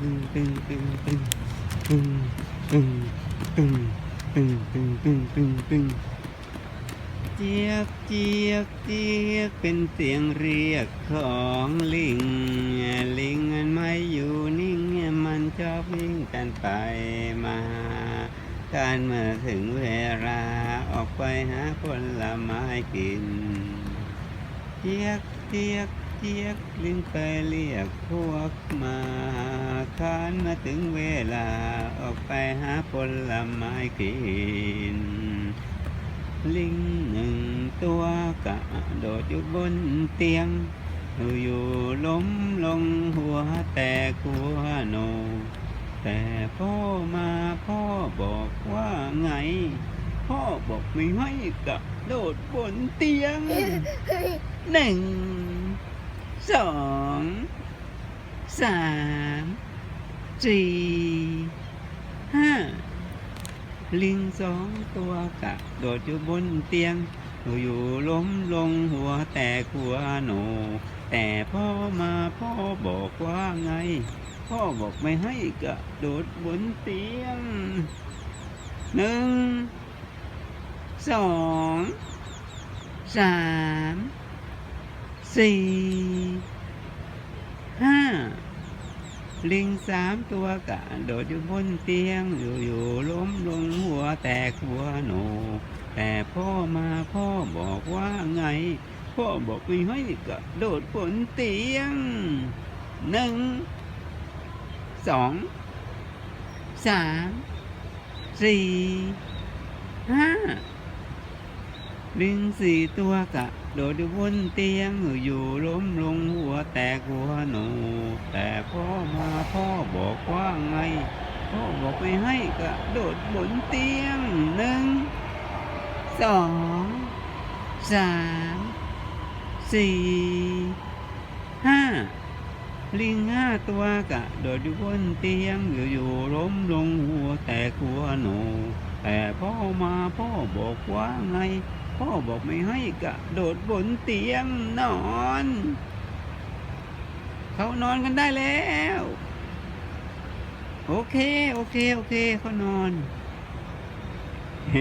ตึงตึงตึงตึงตึงตึงตึงตึงตึงตึงตึงตึงเจี๊ยกเจี๊ยกเจี๊ยกเป็นเสียงเรียกของลิง ลิงมันไม่อยู่นิ่งมันชอบวิ่งกันไปมาการเมื่อถึงเวลาออกไปหาผลไม้กิน เจี๊ยกเจี๊ยกเจี๊ยกลิงไปเรียกพวกมา คานมาถึงเวลาออกไปหาผลไม้กิน ลิงหนึ่งตัวกระโดดอยู่บนเตียง อยู่ล้มลงหัวแต่กลัวโน แต่พ่อมาพ่อบอกว่าไง พ่อบอกไม่ให้กระโดดบนเตียงหนึ่งสองสาม สี่ห้าลิงสองตัวกะโดดอยู่บนเตียงอยู่ล้มลงหัวแตกหัวโหนแต่พ่อมาพ่อบอกว่าไง พ่อบอกไม่ให้กะโดดบนเตียงหนึ่งสองสามสี่ห้า ลิงสามตัวกะโดดอยู่บนเตียง อยู่ๆล้มลงหัวแตกหัวโหนแต่พ่อมาพ่อบอกว่าไง พ่อบอกไม่ให้กระโดดบนเตียงหนึ่งสองสามสี่ห้าลิงสี่ตัวกะโดดอยู่บนเตียงอยู่ล้มลงหัวแตกหัวหนู แต่พ่อมาพ่อบอกว่าไง พ่อบอกไม่ให้กระโดดบนเตียงหนึ่งสองสามสี่ห้าลิงห้าตัวกะโดดอยู่บนเตียงอยู่ๆล้มลงหัวแตกหัวหนู แต่พ่อมาพ่อบอกว่าไง พ่อบอกไม่ให้กะโดดบนเตียงนอน เขานอนกันได้แล้ว โอเค โอเค โอเคเขานอนเฮ้